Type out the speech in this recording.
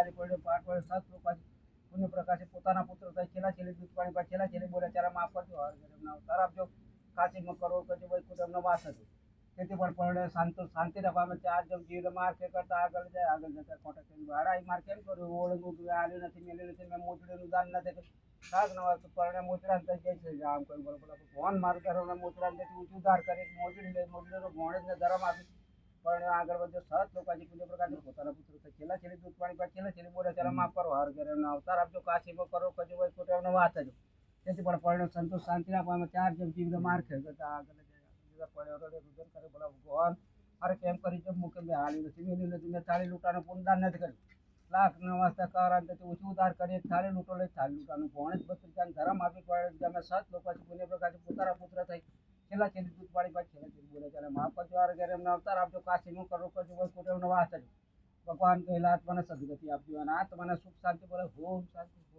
ગાલી પડે પાઠ પડે સત લોકો પુણ્ય પ્રકાશે પોતાના પુત્ર થાય છેલ્લા છેલ્લે દૂધ પાણી પાછ છેલ્લા છેલ્લે બોલે ત્યારે માફ કરજો હર ઘર એમના અવતાર આપજો કાશીમાં કરો કરજો ભાઈ કુટુંબનો વાસ હતો તેથી પણ પરણે શાંતિ શાંતિ રાખવા અમે ચાર જમ જીવ માર કે કરતા આગળ જાય આગળ જતા ખોટા કરી ભાડા એ માર કેમ કર્યું ઓળંગું કે આલ્યું નથી મેલ્યું નથી મેં મોચડીનું દાન નથી કર્યું શાક નવા તો પરણે મોચડા થઈ જાય છે આમ કર્યું બરોબર ફોન મારું કરો મોચડા નથી ઊંચું ઉધાર કરી મોચડી લે મોચડીનો ભોણે જ ને ધરમ આપી પણ આગળ વધ્યો સત આજે પૂજા પ્રકાશ પોતાના પુત્ર થાય છેલ્લા છેલ્લી દૂધ પાણી પાછ છેલ્લા છેલ્લી બોલે ચાલો માફ કરો, હાર એમનો અવતાર આપજો. કાશીમાં કરો, કજો ભાઈ ખોટો એમનો વાત હજો તેથી પણ પરણે સંતોષ શાંતિ રાખવામાં ચાર જેમ જીવ માર ખેલ કરતા આગળ પડ્યો કરે બોલા ભગવાન અરે કેમ કરી છે મૂકે મેં હાલી નથી મેલ્યું નથી, મેં થાળી લૂંટાનું પુનદાન નથી કર્યું. લાખ નવાસ્તા કરાન તેથી ઓછું ઉધાર કરીએ, થાળી લૂંટો લઈ, થાળી લૂંટાનું ભોણે જ બધું ધરમ આપી પડે અમે સત લોકો છે પુણ્ય પ્રકાશ પોતાના પુત્ર થઈ છેલ્લા છેલ્લી દૂધ પાડી પાછી છેલ્લા છેલ્લી બોલે ત્યારે મા કરજો ઘરે એમને અવતાર આપજો કાશીમાં કરો, કરજો કોઈ કુટુંબનો વાસ જ. ભગવાન કહેલા મને સદગતિ આપજો. અને આ તમને સુખ, શાંતિ બોલે હોમ શાંતિ.